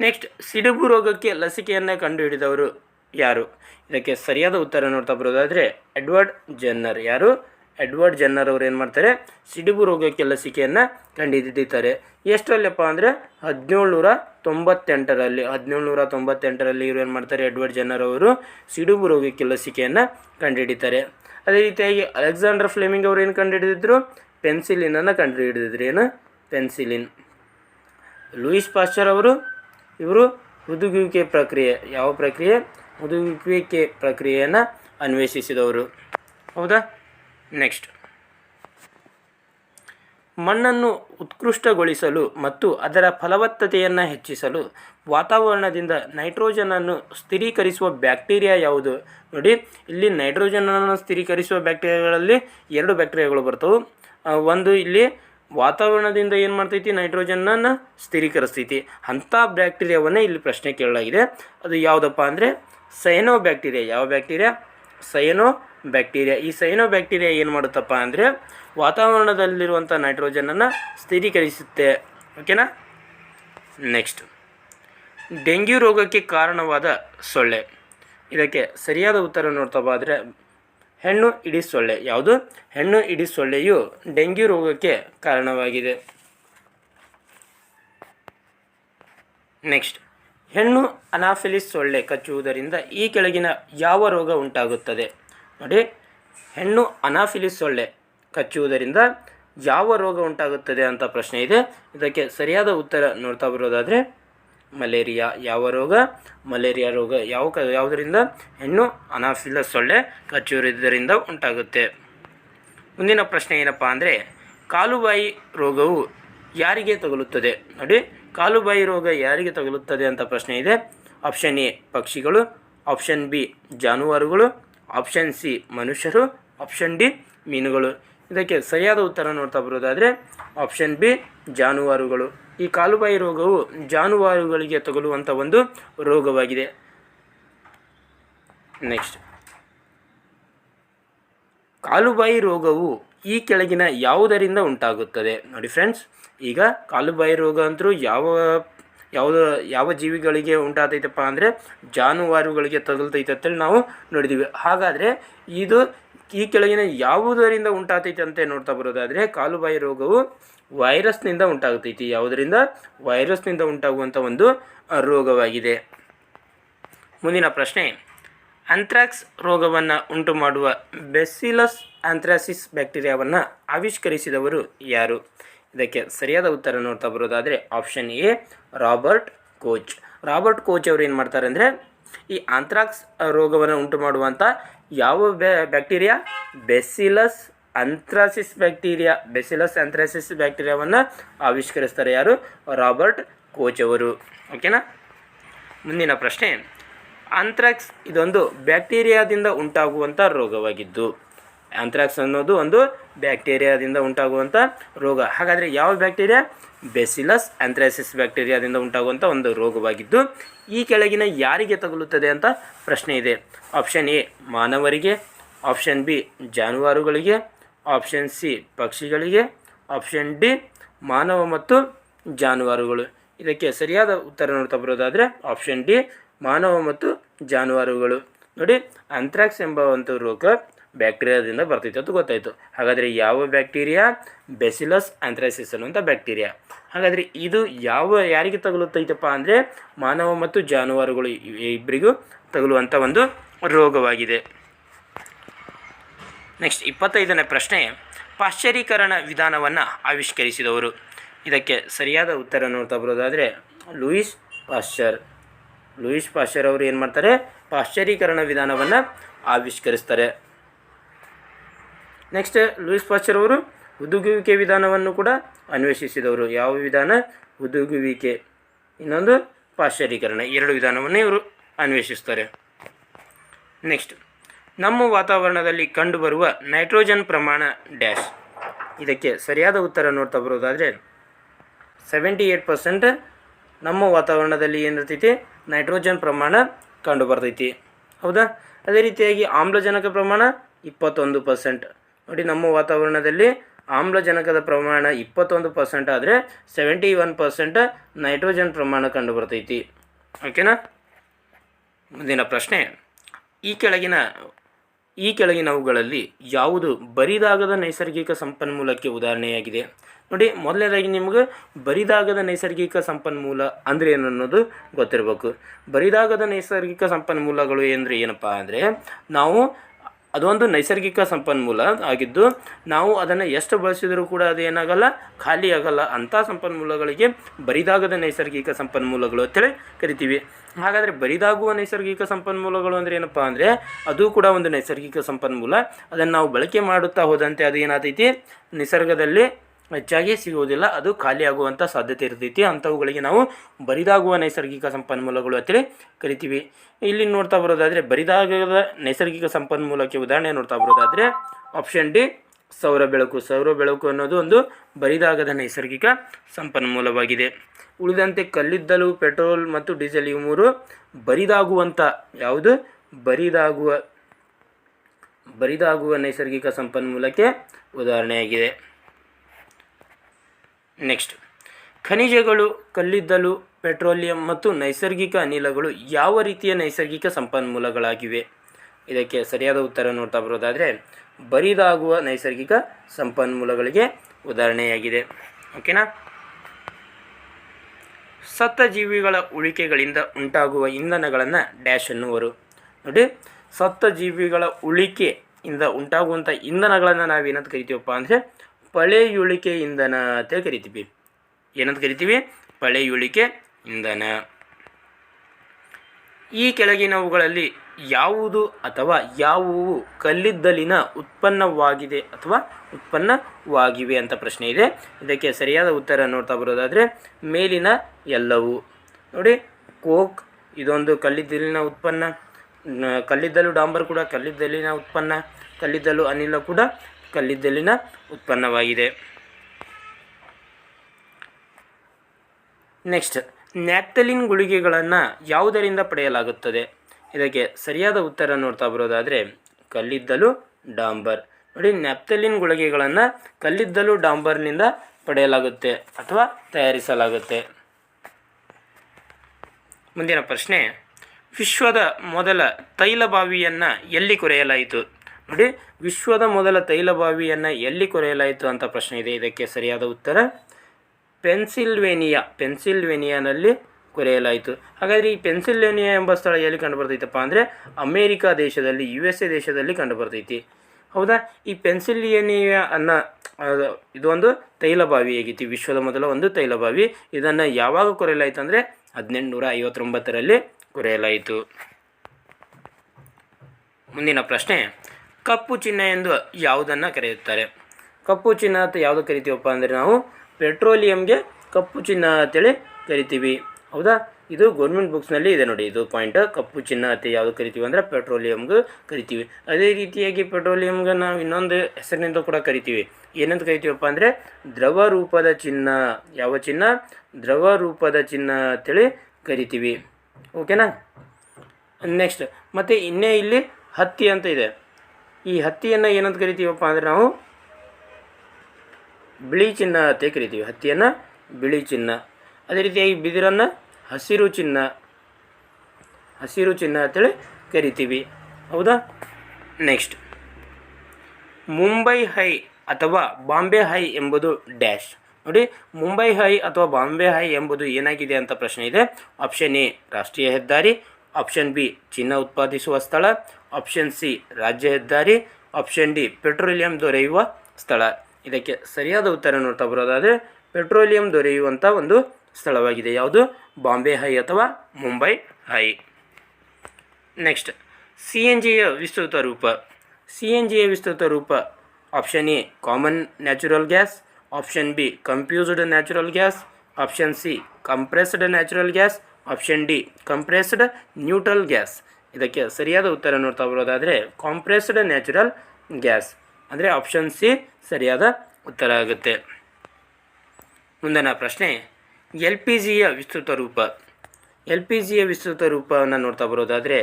ನೆಕ್ಸ್ಟ್, ಸಿಡುಬು ರೋಗಕ್ಕೆ ಲಸಿಕೆಯನ್ನು ಕಂಡುಹಿಡಿದವರು. ಯಾರು? ಇದಕ್ಕೆ ಸರಿಯಾದ ಉತ್ತರ ನೋಡ್ತಾ ಬರೋದಾದರೆ ಎಡ್ವರ್ಡ್ ಜನ್ನರ್. ಯಾರು? ಎಡ್ವರ್ಡ್ ಜನ್ನರ್ ಅವರು ಏನು ಮಾಡ್ತಾರೆ? ಸಿಡುಬು ರೋಗಕ್ಕೆ ಲಸಿಕೆಯನ್ನು ಕಂಡುಹಿಡಿತಾರೆ ಎಷ್ಟರಲ್ಲಪ್ಪ ಅಂದರೆ ಹದಿನೇಳುನೂರ ತೊಂಬತ್ತೆಂಟರಲ್ಲಿ ಹದಿನೇಳುನೂರ ತೊಂಬತ್ತೆಂಟರಲ್ಲಿ ಇವರು ಏನು ಮಾಡ್ತಾರೆ? ಎಡ್ವರ್ಡ್ ಜನ್ನರ್ ಅವರು ಸಿಡುಬು ರೋಗಕ್ಕೆ ಲಸಿಕೆಯನ್ನು ಕಂಡುಹಿಡಿತಾರೆ ಅದೇ ರೀತಿಯಾಗಿ ಅಲೆಕ್ಸಾಂಡರ್ ಫ್ಲೇಮಿಂಗ್ ಅವರು ಏನು ಕಂಡುಹಿಡಿದಿದ್ರು ಪೆನ್ಸಿಲಿನನ್ನು ಕಂಡುಹಿಡಿದಿದ್ರು ಏನು? ಪೆನ್ಸಿಲಿನ್. ಲೂಯಿಸ್ ಪಾಶ್ಚರ್ ಅವರು ಇವರು ಹುದುಗುವಿಕೆ ಪ್ರಕ್ರಿಯೆ. ಯಾವ ಪ್ರಕ್ರಿಯೆ? ಹುದುಗುವಿಕೆ ಪ್ರಕ್ರಿಯೆಯನ್ನು ಅನ್ವೇಷಿಸಿದವರು. ಹೌದಾ? ನೆಕ್ಸ್ಟ್ ಮಣ್ಣನ್ನು ಉತ್ಕೃಷ್ಟಗೊಳಿಸಲು ಮತ್ತು ಅದರ ಫಲವತ್ತತೆಯನ್ನು ಹೆಚ್ಚಿಸಲು ವಾತಾವರಣದಿಂದ ನೈಟ್ರೋಜನನ್ನು ಸ್ಥಿರೀಕರಿಸುವ ಬ್ಯಾಕ್ಟೀರಿಯಾ ಯಾವುದು? ನೋಡಿ, ಇಲ್ಲಿ ನೈಟ್ರೋಜನನ್ನು ಸ್ಥಿರೀಕರಿಸುವ ಬ್ಯಾಕ್ಟೀರಿಯಾಗಳಲ್ಲಿ ಎರಡು ಬ್ಯಾಕ್ಟೀರಿಯಾಗಳು ಬರ್ತವೆ. ಒಂದು ಇಲ್ಲಿ ವಾತಾವರಣದಿಂದ ಏನು ಮಾಡ್ತೈತಿ? ನೈಟ್ರೋಜನನ್ನು ಸ್ಥಿರೀಕರಿಸ್ತೈತಿ. ಅಂಥ ಬ್ಯಾಕ್ಟೀರಿಯಾವನ್ನೇ ಇಲ್ಲಿ ಪ್ರಶ್ನೆ ಕೇಳಲಾಗಿದೆ. ಅದು ಯಾವುದಪ್ಪ ಅಂದರೆ ಸೈನೋ ಬ್ಯಾಕ್ಟೀರಿಯಾ ಯಾವ ಬ್ಯಾಕ್ಟೀರಿಯಾ ಸೈನೋ ಬ್ಯಾಕ್ಟೀರಿಯಾ ಈ ಸೈನೋ ಬ್ಯಾಕ್ಟೀರಿಯಾ ಏನು ಮಾಡುತ್ತಪ್ಪ ಅಂದರೆ ವಾತಾವರಣದಲ್ಲಿರುವಂಥ ನೈಟ್ರೋಜನನ್ನು ಸ್ಥಿರೀಕರಿಸುತ್ತೆ. ಓಕೆನಾ ನೆಕ್ಸ್ಟ್ ಡೆಂಗ್ಯೂ ರೋಗಕ್ಕೆ ಕಾರಣವಾದ ಸೊಳ್ಳೆ. ಇದಕ್ಕೆ ಸರಿಯಾದ ಉತ್ತರ ನೋಡ್ತಾ ಆದರೆ ಹೆಣ್ಣು ಇಡೀ ಸೊಳ್ಳೆ. ಯಾವುದು? ಹೆಣ್ಣು ಇಡೀ ಸೊಳ್ಳೆಯು ಡೆಂಗ್ಯೂ ರೋಗಕ್ಕೆ ಕಾರಣವಾಗಿದೆ. ನೆಕ್ಸ್ಟ್ ಹೆಣ್ಣು ಅನಾಫಿಲಿಸ್ ಸೊಳ್ಳೆ ಕಚ್ಚುವುದರಿಂದ ಈ ಕೆಳಗಿನ ಯಾವ ರೋಗ ಉಂಟಾಗುತ್ತದೆ? ನೋಡಿ, ಹೆಣ್ಣು ಅನಾಫಿಲಿಸ್ ಸೊಳ್ಳೆ ಕಚ್ಚುವುದರಿಂದ ಯಾವ ರೋಗ ಉಂಟಾಗುತ್ತದೆ ಅಂತ ಪ್ರಶ್ನೆ ಇದೆ. ಇದಕ್ಕೆ ಸರಿಯಾದ ಉತ್ತರ ನೋಡ್ತಾ ಬರೋದಾದರೆ, ಮಲೇರಿಯಾ. ಯಾವ ರೋಗ? ಮಲೇರಿಯಾ ರೋಗ ಯಾವ ಕ, ಯಾವುದರಿಂದ? ಹೆಣ್ಣು ಅನಾಫಿಲಸ್ ಸೊಳ್ಳೆ ಕಚ್ಚುವುದರಿಂದ ಉಂಟಾಗುತ್ತೆ. ಮುಂದಿನ ಪ್ರಶ್ನೆ ಏನಪ್ಪ ಅಂದರೆ, ಕಾಲುಬಾಯಿ ರೋಗವು ಯಾರಿಗೆ ತಗುಲುತ್ತದೆ? ನೋಡಿ, ಕಾಲುಬಾಯಿ ರೋಗ ಯಾರಿಗೆ ತಗುಲುತ್ತದೆ ಅಂತ ಪ್ರಶ್ನೆ ಇದೆ. ಆಪ್ಷನ್ ಎ ಪಕ್ಷಿಗಳು. ಆಪ್ಷನ್ ಬಿ ಜಾನುವಾರುಗಳು. ಆಪ್ಷನ್ ಸಿ ಮನುಷ್ಯರು. ಆಪ್ಷನ್ ಡಿ ಮೀನುಗಳು. ಇದಕ್ಕೆ ಸರಿಯಾದ ಉತ್ತರ ನೋಡ್ತಾ ಬರೋದಾದರೆ ಆಪ್ಷನ್ ಬಿ ಜಾನುವಾರುಗಳು. ಈ ಕಾಲುಬಾಯಿ ರೋಗವು ಜಾನುವಾರುಗಳಿಗೆ ತಗುಲುವಂಥ ಒಂದು ರೋಗವಾಗಿದೆ. ನೆಕ್ಸ್ಟ್ ಕಾಲುಬಾಯಿ ರೋಗವು ಈ ಕೆಳಗಿನ ಯಾವುದರಿಂದ ಉಂಟಾಗುತ್ತದೆ? ನೋಡಿ ಫ್ರೆಂಡ್ಸ್ ಈಗ ಕಾಲುಬಾಯಿ ರೋಗ ಅಂತರೂ ಯಾವ ಯಾವುದು, ಯಾವ ಜೀವಿಗಳಿಗೆ ಉಂಟಾತೈತಪ್ಪ ಅಂದರೆ ಜಾನುವಾರುಗಳಿಗೆ ತಗುಲ್ತೈತೆ ಅಂತೇಳಿ ನಾವು ನೋಡಿದ್ದೀವಿ ಹಾಗಾದರೆ ಇದು ಈ ಕೆಳಗಿನ ಯಾವುದರಿಂದ ಉಂಟಾತೈತೆ ಅಂತ ನೋಡ್ತಾ ಬರೋದಾದರೆ ಕಾಲುಬಾಯಿ ರೋಗವು ವೈರಸ್ನಿಂದ ಉಂಟಾಗ್ತೈತಿ. ಯಾವುದರಿಂದ? ವೈರಸ್ನಿಂದ ಉಂಟಾಗುವಂಥ ಒಂದು ರೋಗವಾಗಿದೆ. ಮುಂದಿನ ಪ್ರಶ್ನೆ. ಅಂಥ್ರಾಕ್ಸ್ ರೋಗವನ್ನು ಉಂಟು ಮಾಡುವ ಬೆಸಿಲಸ್ ಆಂಥ್ರಾಸಿಸ್ ಬ್ಯಾಕ್ಟೀರಿಯಾವನ್ನು ಆವಿಷ್ಕರಿಸಿದವರು ಯಾರು? ಇದಕ್ಕೆ ಸರಿಯಾದ ಉತ್ತರ ನೋಡ್ತಾ ಬರೋದಾದರೆ option A Robert Koch Robert Koch ಅವರು ಏನು ಮಾಡ್ತಾರೆ ಅಂದರೆ, ಈ ಆಂಥ್ರಾಕ್ಸ್ ರೋಗವನ್ನು ಉಂಟು ಮಾಡುವಂಥ ಯಾವ bacteria Bacillus anthracis bacteria Bacillus anthracis ಬ್ಯಾಕ್ಟೀರಿಯಾವನ್ನು ಆವಿಷ್ಕರಿಸ್ತಾರೆ ಯಾರು? ರಾಬರ್ಟ್ ಕೋಚ್ ಅವರು. ಓಕೆನಾ ಮುಂದಿನ ಪ್ರಶ್ನೆ. ಆಂಥ್ರಾಕ್ಸ್ ಇದೊಂದು ಬ್ಯಾಕ್ಟೀರಿಯಾದಿಂದ ಉಂಟಾಗುವಂಥ ರೋಗವಾಗಿದ್ದು. ಆಂಥ್ರಾಕ್ಸ್ ಅನ್ನೋದು ಒಂದು ಬ್ಯಾಕ್ಟೀರಿಯಾದಿಂದ ಉಂಟಾಗುವಂಥ ರೋಗ. ಹಾಗಾದರೆ ಯಾವ ಬ್ಯಾಕ್ಟೀರಿಯಾ? ಬೆಸಿಲಸ್ ಆಂಥ್ರಾಸಿಸ್ ಬ್ಯಾಕ್ಟೀರಿಯಾದಿಂದ ಉಂಟಾಗುವಂಥ ಒಂದು ರೋಗವಾಗಿದ್ದು, ಈ ಕೆಳಗಿನ ಯಾರಿಗೆ ತಗುಲುತ್ತದೆ ಅಂತ ಪ್ರಶ್ನೆ ಇದೆ. ಆಪ್ಷನ್ ಎ ಮಾನವರಿಗೆ. ಆಪ್ಷನ್ ಬಿ ಜಾನುವಾರುಗಳಿಗೆ. ಆಪ್ಷನ್ ಸಿ ಪಕ್ಷಿಗಳಿಗೆ. ಆಪ್ಷನ್ ಡಿ ಮಾನವ ಮತ್ತು ಜಾನುವಾರುಗಳು. ಇದಕ್ಕೆ ಸರಿಯಾದ ಉತ್ತರ ನೋಡ್ತಾ ಬರೋದಾದರೆ ಆಪ್ಷನ್ ಡಿ ಮಾನವ ಮತ್ತು ಜಾನುವಾರುಗಳು. ನೋಡಿ ಅಂಥ್ರಾಕ್ಸ್ ಎಂಬ ಒಂದು ರೋಗ ಬ್ಯಾಕ್ಟೀರಿಯಾದಿಂದ ಬರ್ತೈತೆ ಅಂತ ಗೊತ್ತಾಯಿತು. ಹಾಗಾದರೆ ಯಾವ ಬ್ಯಾಕ್ಟೀರಿಯಾ? ಬೆಸಿಲಸ್ ಆಂಥ್ರಾಸಿಸ್ ಅನ್ನುವಂಥ ಬ್ಯಾಕ್ಟೀರಿಯಾ. ಹಾಗಾದರೆ ಇದು ಯಾವ ಯಾರಿಗೆ ತಗುಲುತ್ತೈತಪ್ಪ ಅಂದರೆ ಮಾನವ ಮತ್ತು ಜಾನುವಾರುಗಳು ಇಬ್ಬರಿಗೂ ತಗುಲುವಂಥ ಒಂದು ರೋಗವಾಗಿದೆ. ನೆಕ್ಸ್ಟ್ ಇಪ್ಪತ್ತೈದನೇ ಪ್ರಶ್ನೆ. ಪಾಶ್ಚರೀಕರಣ ವಿಧಾನವನ್ನು ಆವಿಷ್ಕರಿಸಿದವರು. ಇದಕ್ಕೆ ಸರಿಯಾದ ಉತ್ತರ ನೋಡ್ತಾ ಬರೋದಾದರೆ ಲೂಯಿಸ್ ಪಾಶ್ಚರ್. ಲೂಯಿಸ್ ಪಾಶ್ಚರ್ ಅವರು ಏನು ಮಾಡ್ತಾರೆ? ಪಾಶ್ಚರೀಕರಣ ವಿಧಾನವನ್ನು ಆವಿಷ್ಕರಿಸ್ತಾರೆ. ನೆಕ್ಸ್ಟ್ ಲೂಯಿಸ್ ಪಾಶ್ಚರ್ ಅವರು ಉದುಗುವಿಕೆ ವಿಧಾನವನ್ನು ಕೂಡ ಅನ್ವೇಷಿಸಿದವರು. ಯಾವ ವಿಧಾನ? ಉದುಗುವಿಕೆ ಇನ್ನೊಂದು ಪಾಶ್ಚರೀಕರಣ. ಎರಡು ವಿಧಾನವನ್ನು ಇವರು ಅನ್ವೇಷಿಸ್ತಾರೆ. ನೆಕ್ಸ್ಟ್ ನಮ್ಮ ವಾತಾವರಣದಲ್ಲಿ ಕಂಡುಬರುವ ನೈಟ್ರೋಜನ್ ಪ್ರಮಾಣ ಡ್ಯಾಶ್. ಇದಕ್ಕೆ ಸರಿಯಾದ ಉತ್ತರ ನೋಡ್ತಾ ಬರೋದಾದರೆ ಸೆವೆಂಟಿ ಏಯ್ಟ್ ಪರ್ಸೆಂಟ್ ನಮ್ಮ ವಾತಾವರಣದಲ್ಲಿ ಏನಿರ್ತೈತಿ ನೈಟ್ರೋಜನ್ ಪ್ರಮಾಣ ಕಂಡು ಬರ್ತೈತಿ ಹೌದಾ? ಅದೇ ರೀತಿಯಾಗಿ ಆಮ್ಲಜನಕ ಪ್ರಮಾಣ ಇಪ್ಪತ್ತೊಂದು ಪರ್ಸೆಂಟ್ ನೋಡಿ, ನಮ್ಮ ವಾತಾವರಣದಲ್ಲಿ ಆಮ್ಲಜನಕದ ಪ್ರಮಾಣ ಇಪ್ಪತ್ತೊಂದು ಪರ್ಸೆಂಟ್ ಆದರೆ ಸೆವೆಂಟಿ ಒನ್ ಪರ್ಸೆಂಟ್ ನೈಟ್ರೋಜನ್ ಪ್ರಮಾಣ ಕಂಡು ಬರ್ತೈತಿ ಓಕೆನಾ ಮುಂದಿನ ಪ್ರಶ್ನೆ. ಈ ಕೆಳಗಿನ, ಈ ಕೆಳಗಿನವುಗಳಲ್ಲಿ ಯಾವುದು ಬರಿದಾಗದ ನೈಸರ್ಗಿಕ ಸಂಪನ್ಮೂಲಕ್ಕೆ ಉದಾಹರಣೆಯಾಗಿದೆ? ನೋಡಿ, ಮೊದಲನೇದಾಗಿ ನಿಮಗೆ ಬರಿದಾಗದ ನೈಸರ್ಗಿಕ ಸಂಪನ್ಮೂಲ ಅಂದರೆ ಏನು ಅನ್ನೋದು ಗೊತ್ತಿರಬೇಕು. ಬರಿದಾಗದ ನೈಸರ್ಗಿಕ ಸಂಪನ್ಮೂಲಗಳು ಅಂದರೆ ಏನಪ್ಪ ಅಂದರೆ ನಾವು ಅದೊಂದು ನೈಸರ್ಗಿಕ ಸಂಪನ್ಮೂಲ ಆಗಿದ್ದು ನಾವು ಅದನ್ನು ಎಷ್ಟು ಬಳಸಿದರೂ ಕೂಡ ಅದೇನಾಗಲ್ಲ ಖಾಲಿ ಆಗಲ್ಲ ಅಂಥ ಸಂಪನ್ಮೂಲಗಳಿಗೆ ಬರಿದಾಗದ ನೈಸರ್ಗಿಕ ಸಂಪನ್ಮೂಲಗಳು ಅಂತೇಳಿ ಕರಿತೀವಿ. ಹಾಗಾದರೆ ಬರಿದಾಗುವ ನೈಸರ್ಗಿಕ ಸಂಪನ್ಮೂಲಗಳು ಅಂದರೆ ಏನಪ್ಪ ಅಂದರೆ ಅದು ಕೂಡ ಒಂದು ನೈಸರ್ಗಿಕ ಸಂಪನ್ಮೂಲ. ಅದನ್ನು ನಾವು ಬಳಕೆ ಮಾಡುತ್ತಾ ಹೋದಂತೆ ಅದು ಏನಾಗ್ತೈತಿ ನಿಸರ್ಗದಲ್ಲಿ ಹೆಚ್ಚಾಗಿ ಸಿಗುವುದಿಲ್ಲ. ಅದು ಖಾಲಿಯಾಗುವಂಥ ಸಾಧ್ಯತೆ ಇರ್ತೈತಿ. ಅಂಥವುಗಳಿಗೆ ನಾವು ಬರಿದಾಗುವ ನೈಸರ್ಗಿಕ ಸಂಪನ್ಮೂಲಗಳು ಅಂತೇಳಿ ಕರಿತೀವಿ. ಇಲ್ಲಿ ನೋಡ್ತಾ ಬರೋದಾದರೆ ಬರಿದಾಗದ ನೈಸರ್ಗಿಕ ಸಂಪನ್ಮೂಲಕ್ಕೆ ಉದಾಹರಣೆ ನೋಡ್ತಾ ಬರೋದಾದರೆ ಆಪ್ಷನ್ ಡಿ ಸೌರ ಬೆಳಕು. ಸೌರ ಬೆಳಕು ಅನ್ನೋದು ಒಂದು ಬರಿದಾಗದ ನೈಸರ್ಗಿಕ ಸಂಪನ್ಮೂಲವಾಗಿದೆ. ಉಳಿದಂತೆ ಕಲ್ಲಿದ್ದಲು, ಪೆಟ್ರೋಲ್ ಮತ್ತು ಡೀಸೆಲ್ ಇವು ಮೂರು ಬರಿದಾಗುವಂಥ ಯಾವುದು? ಬರಿದಾಗುವ ಬರಿದಾಗುವ ನೈಸರ್ಗಿಕ ಸಂಪನ್ಮೂಲಕ್ಕೆ ಉದಾಹರಣೆಯಾಗಿದೆ. ನೆಕ್ಸ್ಟ್ ಖನಿಜಗಳು, ಕಲ್ಲಿದ್ದಲು, ಪೆಟ್ರೋಲಿಯಂ ಮತ್ತು ನೈಸರ್ಗಿಕ ಅನಿಲಗಳು ಯಾವ ರೀತಿಯ ನೈಸರ್ಗಿಕ ಸಂಪನ್ಮೂಲಗಳಾಗಿವೆ? ಇದಕ್ಕೆ ಸರಿಯಾದ ಉತ್ತರ ನೋಡ್ತಾ ಬರೋದಾದರೆ, ಬರಿದಾಗುವ ನೈಸರ್ಗಿಕ ಸಂಪನ್ಮೂಲಗಳಿಗೆ ಉದಾಹರಣೆಯಾಗಿದೆ. ಓಕೆನಾ ಸತ್ತ ಜೀವಿಗಳ ಉಳಿಕೆಗಳಿಂದ ಉಂಟಾಗುವ ಇಂಧನಗಳನ್ನು ಡ್ಯಾಶ್ ಅನ್ನುವರು ನೋಡಿ ಸತ್ತ ಜೀವಿಗಳ ಉಳಿಕೆಯಿಂದ ಉಂಟಾಗುವಂಥ ಇಂಧನಗಳನ್ನು ನಾವೇನಂತ ಕರಿತೀವಪ್ಪ ಅಂದರೆ ಪಳೆಯುಳಿಕೆ ಇಂಧನ ಅಂತ ಕರಿತೀವಿ. ಏನಂತ ಕರಿತೀವಿ? ಪಳೆಯುಳಿಕೆ ಇಂಧನ. ಈ ಕೆಳಗಿನವುಗಳಲ್ಲಿ ಯಾವುದು ಅಥವಾ ಯಾವುವು ಕಲ್ಲಿದ್ದಲಿನ ಉತ್ಪನ್ನವಾಗಿದೆ ಅಥವಾ ಉತ್ಪನ್ನವಾಗಿವೆ ಅಂತ ಪ್ರಶ್ನೆ ಇದೆ. ಇದಕ್ಕೆ ಸರಿಯಾದ ಉತ್ತರ ನೋಡ್ತಾ ಬರೋದಾದರೆ ಮೇಲಿನ ಎಲ್ಲವೂ. ನೋಡಿ, ಕೋಕ್, ಇದೊಂದು ಕಲ್ಲಿದ್ದಲಿನ ಉತ್ಪನ್ನ. ಕಲ್ಲಿದ್ದಲು ಡಾಂಬರ್ ಕೂಡ ಕಲ್ಲಿದ್ದಲಿನ ಉತ್ಪನ್ನ. ಕಲ್ಲಿದ್ದಲು ಅನಿಲ ಕೂಡ ಕಲ್ಲಿದ್ದಲಿನ ಉತ್ಪನ್ನವಾಗಿದೆ. ನೆಕ್ಸ್ಟ್ ನ್ಯಾಪ್ತಲಿನ್ ಗುಳಿಗೆಗಳನ್ನು ಯಾವುದರಿಂದ ಪಡೆಯಲಾಗುತ್ತದೆ? ಇದಕ್ಕೆ ಸರಿಯಾದ ಉತ್ತರ ನೋಡ್ತಾ ಬರೋದಾದರೆ, ಕಲ್ಲಿದ್ದಲು ಡಾಂಬರ್. ನೋಡಿ, ನ್ಯಾಪ್ತಲಿನ್ ಗುಳಿಗೆಗಳನ್ನು ಕಲ್ಲಿದ್ದಲು ಡಾಂಬರ್ನಿಂದ ಪಡೆಯಲಾಗುತ್ತೆ ಅಥವಾ ತಯಾರಿಸಲಾಗುತ್ತೆ? ಮುಂದಿನ ಪ್ರಶ್ನೆ, ವಿಶ್ವದ ಮೊದಲ ತೈಲ ಬಾವಿಯನ್ನು ಎಲ್ಲಿ ಕೊರೆಯಲಾಯಿತು? ನೋಡಿ, ವಿಶ್ವದ ಮೊದಲ ತೈಲ ಬಾವಿಯನ್ನು ಎಲ್ಲಿ ಕೊರೆಯಲಾಯಿತು ಅಂತ ಪ್ರಶ್ನೆ ಇದೆ. ಇದಕ್ಕೆ ಸರಿಯಾದ ಉತ್ತರ, ಪೆನ್ಸಿಲ್ವೇನಿಯಾ, ಪೆನ್ಸಿಲ್ವೇನಿಯಾನಲ್ಲಿ ಕೊರೆಯಲಾಯಿತು. ಹಾಗಾದರೆ ಈ ಪೆನ್ಸಿಲ್ವೇನಿಯಾ ಎಂಬ ಸ್ಥಳ ಎಲ್ಲಿ ಕಂಡು ಬರ್ತೈತಪ್ಪ ಅಂದರೆ, ಅಮೇರಿಕಾ ದೇಶದಲ್ಲಿ ಯು ಎಸ್ ಎ ದೇಶದಲ್ಲಿ ಕಂಡು ಬರ್ತೈತಿ ಹೌದಾ? ಈ ಪೆನ್ಸಿಲ್ವೇನಿಯಾ ಅನ್ನೋ ಇದೊಂದು ತೈಲ ಬಾವಿ ಆಗೈತಿ ವಿಶ್ವದ ಮೊದಲ ಒಂದು ತೈಲ ಬಾವಿ ಇದನ್ನು ಯಾವಾಗ ಕೊರೆಯಲಾಯಿತು ಅಂದರೆ ಹದಿನೆಂಟುನೂರ ಐವತ್ತೊಂಬತ್ತರಲ್ಲಿ ಕೊರೆಯಲಾಯಿತು. ಮುಂದಿನ ಪ್ರಶ್ನೆ ಕಪ್ಪು ಚಿನ್ನ ಎಂದು ಯಾವುದನ್ನು ಕರೆಯುತ್ತಾರೆ. ಕಪ್ಪು ಚಿನ್ನ ಅಂತ ಯಾವುದು ಕರಿತೀವಪ್ಪ ಅಂದರೆ ನಾವು ಪೆಟ್ರೋಲಿಯಂಗೆ ಕಪ್ಪು ಚಿನ್ನ ಅಂತೇಳಿ ಕರಿತೀವಿ. ಹೌದಾ? ಇದು ಗೌರ್ಮೆಂಟ್ ಬುಕ್ಸ್ನಲ್ಲಿ ಇದೆ ನೋಡಿ, ಇದು ಪಾಯಿಂಟ್ ಕಪ್ಪು ಚಿನ್ನ ಅಂತ ಯಾವುದು ಕರಿತೀವಿ ಅಂದರೆ ಪೆಟ್ರೋಲಿಯಂಗೆ ಕರಿತೀವಿ. ಅದೇ ರೀತಿಯಾಗಿ ಪೆಟ್ರೋಲಿಯಂಗೆ ನಾವು ಇನ್ನೊಂದು ಹೆಸರಿನಿಂದ ಕೂಡ ಕರಿತೀವಿ. ಏನಂತ ಕರಿತೀವಪ್ಪ ಅಂದರೆ ದ್ರವ ರೂಪದ ಚಿನ್ನ. ಯಾವ ಚಿನ್ನ? ದ್ರವ ರೂಪದ ಚಿನ್ನ ಅಂತೇಳಿ ಕರಿತೀವಿ. ಓಕೆನಾ ನೆಕ್ಸ್ಟ್ ಮತ್ತು ಇನ್ನೇ ಇಲ್ಲಿ ಹತ್ತಿ ಅಂತ ಇದೆ. ಈ ಹತ್ತಿಯನ್ನು ಏನಂತ ಕರಿತೀವಪ್ಪ ಅಂದರೆ ನಾವು ಬಿಳಿ ಚಿನ್ನ ಅಂತ ಕರಿತೀವಿ. ಹತ್ತಿಯನ್ನು ಬಿಳಿ ಚಿನ್ನ. ಅದೇ ರೀತಿಯಾಗಿ ಬಿದಿರನ್ನು ಹಸಿರು ಚಿನ್ನ ಹಸಿರು ಚಿನ್ನ ಅಂತೇಳಿ ಕರಿತೀವಿ. ಹೌದಾ? ನೆಕ್ಸ್ಟ್ ಮುಂಬೈ ಹೈ ಅಥವಾ ಬಾಂಬೆ ಹೈ ಎಂಬುದು ಡ್ಯಾಶ್. ನೋಡಿ, ಮುಂಬೈ ಹೈ ಅಥವಾ ಬಾಂಬೆ ಹೈ ಎಂಬುದು ಏನಾಗಿದೆ ಅಂತ ಪ್ರಶ್ನೆ ಇದೆ. ಆಪ್ಷನ್ ಎ, ರಾಷ್ಟ್ರೀಯ ಹೆದ್ದಾರಿ. ಆಪ್ಷನ್ ಬಿ, ಚಿನ್ನ ಉತ್ಪಾದಿಸುವ ಸ್ಥಳ. ಆಪ್ಷನ್ ಸಿ, ರಾಜ್ಯ ಹೆದ್ದಾರಿ. ಆಪ್ಷನ್ ಡಿ, ಪೆಟ್ರೋಲಿಯಂ ದೊರೆಯುವ ಸ್ಥಳ. ಇದಕ್ಕೆ ಸರಿಯಾದ ಉತ್ತರ ನೋಡ್ತಾ ಬರೋದಾದರೆ, ಪೆಟ್ರೋಲಿಯಂ ದೊರೆಯುವಂಥ ಒಂದು ಸ್ಥಳವಾಗಿದೆ. ಯಾವುದು? ಬಾಂಬೆ ಹೈ ಅಥವಾ Mumbai high. Next C N ಜಿಯ ವಿಸ್ತೃತ ರೂಪ. ಸಿ ಎನ್ ಜಿಯ ವಿಸ್ತೃತ ರೂಪ. Option A, common natural gas. Option B, confused natural gas. Option C, compressed natural gas. Option D compressed neutral gas ಇದಕ್ಕೆ ಸರಿಯಾದ ಉತ್ತರ ನೋಡ್ತಾ ಬರೋದಾದರೆ ಕಾಂಪ್ರೆಸ್ಡ್ ನ್ಯಾಚುರಲ್ ಗ್ಯಾಸ್ ಅಂದರೆ ಆಪ್ಷನ್ ಸಿ ಸರಿಯಾದ ಉತ್ತರ ಆಗುತ್ತೆ. ಮುಂದಿನ ಪ್ರಶ್ನೆ, ಎಲ್ ಪಿ ಜಿಯ ವಿಸ್ತೃತ ರೂಪ. ಎಲ್ ಪಿ ಜಿಯ ವಿಸ್ತೃತ ರೂಪವನ್ನು ನೋಡ್ತಾ ಬರೋದಾದರೆ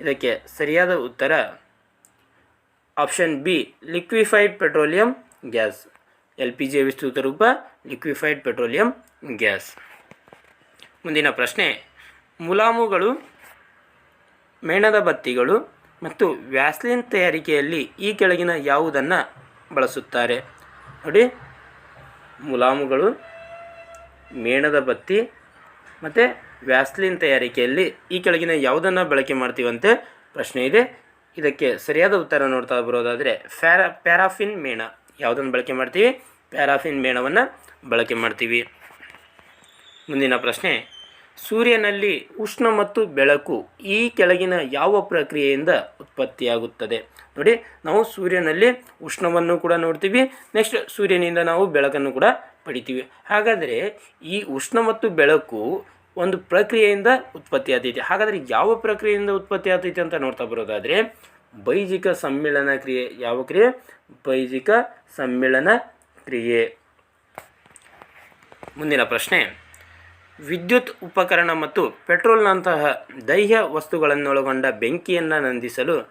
ಇದಕ್ಕೆ ಸರಿಯಾದ ಉತ್ತರ option B liquefied petroleum gas L P ಜಿಯ ವಿಸ್ತೃತ ರೂಪ ಲಿಕ್ವಿಫೈಡ್ ಪೆಟ್ರೋಲಿಯಂ ಗ್ಯಾಸ್ ಮುಂದಿನ ಪ್ರಶ್ನೆ. ಮುಲಾಮುಗಳು, ಮೇಣದ ಬತ್ತಿಗಳು ಮತ್ತು ವ್ಯಾಸ್ಲಿನ್ ತಯಾರಿಕೆಯಲ್ಲಿ ಈ ಕೆಳಗಿನ ಯಾವುದನ್ನು ಬಳಸುತ್ತಾರೆ? ನೋಡಿ. ಮುಲಾಮುಗಳು, ಮೇಣದ ಬತ್ತಿ ಮತ್ತು ವ್ಯಾಸ್ಲಿನ್ ತಯಾರಿಕೆಯಲ್ಲಿ ಈ ಕೆಳಗಿನ ಯಾವುದನ್ನು ಬಳಕೆ ಮಾಡ್ತೀವಂತೆ ಪ್ರಶ್ನೆ ಇದೆ. ಇದಕ್ಕೆ ಸರಿಯಾದ ಉತ್ತರ ನೋಡ್ತಾ ಬರೋದಾದರೆ ಫ್ಯಾರಾ, ಪ್ಯಾರಾಫಿನ್ ಮೇಣ. ಯಾವುದನ್ನು ಬಳಕೆ ಮಾಡ್ತೀವಿ? ಪ್ಯಾರಾಫಿನ್ ಮೇಣವನ್ನು ಬಳಕೆ ಮಾಡ್ತೀವಿ. ಮುಂದಿನ ಪ್ರಶ್ನೆ. ಸೂರ್ಯನಲ್ಲಿ ಉಷ್ಣ ಮತ್ತು ಬೆಳಕು ಈ ಕೆಳಗಿನ ಯಾವ ಪ್ರಕ್ರಿಯೆಯಿಂದ ಉತ್ಪತ್ತಿಯಾಗುತ್ತದೆ? ನೋಡಿ, ನಾವು ಸೂರ್ಯನಲ್ಲಿ ಉಷ್ಣವನ್ನು ಕೂಡ ನೋಡ್ತೀವಿ ನೆಕ್ಸ್ಟ್ ಸೂರ್ಯನಿಂದ ನಾವು ಬೆಳಕನ್ನು ಕೂಡ ಪಡಿತೀವಿ. ಹಾಗಾದರೆ ಈ ಉಷ್ಣ ಮತ್ತು ಬೆಳಕು ಒಂದು ಪ್ರಕ್ರಿಯೆಯಿಂದ ಉತ್ಪತ್ತಿ ಆಗ್ತೈತಿ ಹಾಗಾದರೆ ಯಾವ ಪ್ರಕ್ರಿಯೆಯಿಂದ ಉತ್ಪತ್ತಿ ಆಗ್ತೈತಿ ಅಂತ ನೋಡ್ತಾ ಬರೋದಾದರೆ, ಬೈಜಿಕ ಸಮ್ಮಿಳನ ಕ್ರಿಯೆ. ಯಾವ ಕ್ರಿಯೆ? ಬೈಜಿಕ ಸಮ್ಮಿಳನ ಕ್ರಿಯೆ. ಮುಂದಿನ ಪ್ರಶ್ನೆ. ವಿದ್ಯುತ್ ಉಪಕರಣ ಮತ್ತು ಪೆಟ್ರೋಲ್ನಂತಹ ದೈಹ್ಯ ವಸ್ತುಗಳನ್ನೊಳಗೊಂಡ ಬೆಂಕಿಯನ್ನು ನಂದಿಸಲು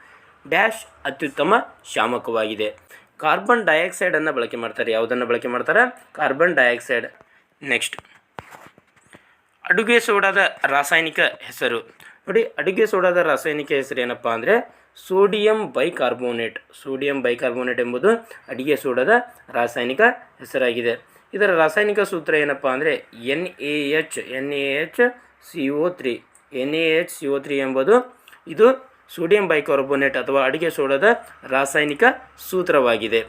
ಡ್ಯಾಶ್ ಅತ್ಯುತ್ತಮ ಶಾಮಕವಾಗಿದೆ. ಕಾರ್ಬನ್ ಡೈಆಕ್ಸೈಡನ್ನು ಬಳಕೆ ಮಾಡ್ತಾರೆ. ಯಾವುದನ್ನು ಬಳಕೆ ಮಾಡ್ತಾರೆ? Carbon dioxide. ನೆಕ್ಸ್ಟ್. ಅಡುಗೆ ಸೋಡಾದ ರಾಸಾಯನಿಕ ಹೆಸರು. ನೋಡಿ, ಅಡುಗೆ ಸೋಡಾದ ರಾಸಾಯನಿಕ ಹೆಸರು ಏನಪ್ಪ ಅಂದರೆ ಸೋಡಿಯಂ ಬೈಕಾರ್ಬೋನೇಟ್. ಸೋಡಿಯಂ ಬೈಕಾರ್ಬೋನೇಟ್ ಎಂಬುದು ಅಡುಗೆ ಸೋಡಾದ ರಾಸಾಯನಿಕ ಹೆಸರಾಗಿದೆ. ಇದರ ರಾಸಾಯನಿಕ ಸೂತ್ರ ಏನಪ್ಪ ಅಂದರೆ N A H, N A H C O three. N A H C O three ಎಂಬುದು ಇದು ಸೋಡಿಯಂ ಬೈಕಾರ್ಬೋನೇಟ್ ಅಥವಾ ಅಡುಗೆ ಸೋಡದ ರಾಸಾಯನಿಕ ಸೂತ್ರವಾಗಿದೆ.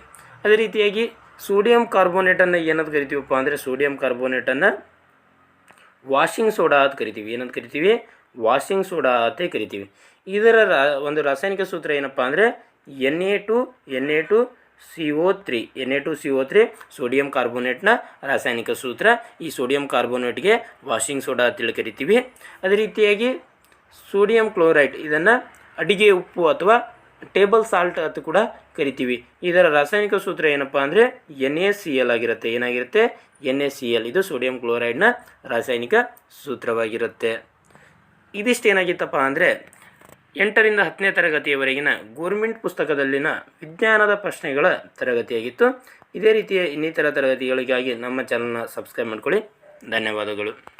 ಅದೇ ರೀತಿಯಾಗಿ ಸೋಡಿಯಂ ಕಾರ್ಬೋನೇಟನ್ನು ಏನಂತ ಕರಿತೀವಪ್ಪ ಅಂದರೆ ಸೋಡಿಯಂ ಕಾರ್ಬೋನೇಟನ್ನು ವಾಷಿಂಗ್ ಸೋಡಾ ಅಂತ ಕರಿತೀವಿ. ಏನಂತ ಕರಿತೀವಿ? ವಾಷಿಂಗ್ ಸೋಡಾ ಅಂತ ಕರಿತೀವಿ. ಇದರ ಒಂದು ರಾಸಾಯನಿಕ ಸೂತ್ರ ಏನಪ್ಪ ಅಂದರೆ N A two, N A two C O three N A two C O three sodium ಕಾರ್ಬೋನೇಟ್ನ ರಾಸಾಯನಿಕ ಸೂತ್ರ. ಈ ಸೋಡಿಯಂ ಕಾರ್ಬೋನೇಟ್ಗೆ ವಾಷಿಂಗ್ ಸೋಡಾ ಅಂತೇಳಿ ಕರಿತೀವಿ. ಅದೇ ರೀತಿಯಾಗಿ ಸೋಡಿಯಂ ಕ್ಲೋರೈಡ್ ಇದನ್ನು ಅಡಿಗೆ ಉಪ್ಪು ಅಥವಾ ಟೇಬಲ್ ಸಾಲ್ಟ್ ಅಂತ ಕೂಡ ಕರಿತೀವಿ. ಇದರ ರಾಸಾಯನಿಕ ಸೂತ್ರ ಏನಪ್ಪ ಅಂದರೆ ಎನ್ ಎ ಸಿ ಎಲ್ ಆಗಿರುತ್ತೆ. ಏನಾಗಿರುತ್ತೆ? ಎನ್ ಎ ಸಿ ಎಲ್ ಇದು ಸೋಡಿಯಂ ಕ್ಲೋರೈಡ್ನ ರಾಸಾಯನಿಕ ಸೂತ್ರವಾಗಿರುತ್ತೆ. ಇದಿಷ್ಟು ಏನಾಗಿತ್ತಪ್ಪ ಅಂದರೆ ಎಂಟರಿಂದ ಹತ್ತನೇ ತರಗತಿಯವರೆಗಿನ ಗೋರ್ಮೆಂಟ್ ಪುಸ್ತಕದಲ್ಲಿನ ವಿಜ್ಞಾನದ ಪ್ರಶ್ನೆಗಳ ತರಗತಿಯಾಗಿತ್ತು. ಇದೇ ರೀತಿಯ ಇನ್ನಿತರ ತರಗತಿಗಳಿಗಾಗಿ ನಮ್ಮ ಚಾನಲ್ನ ಸಬ್ಸ್ಕ್ರೈಬ್ ಮಾಡಿಕೊಳ್ಳಿ. ಧನ್ಯವಾದಗಳು.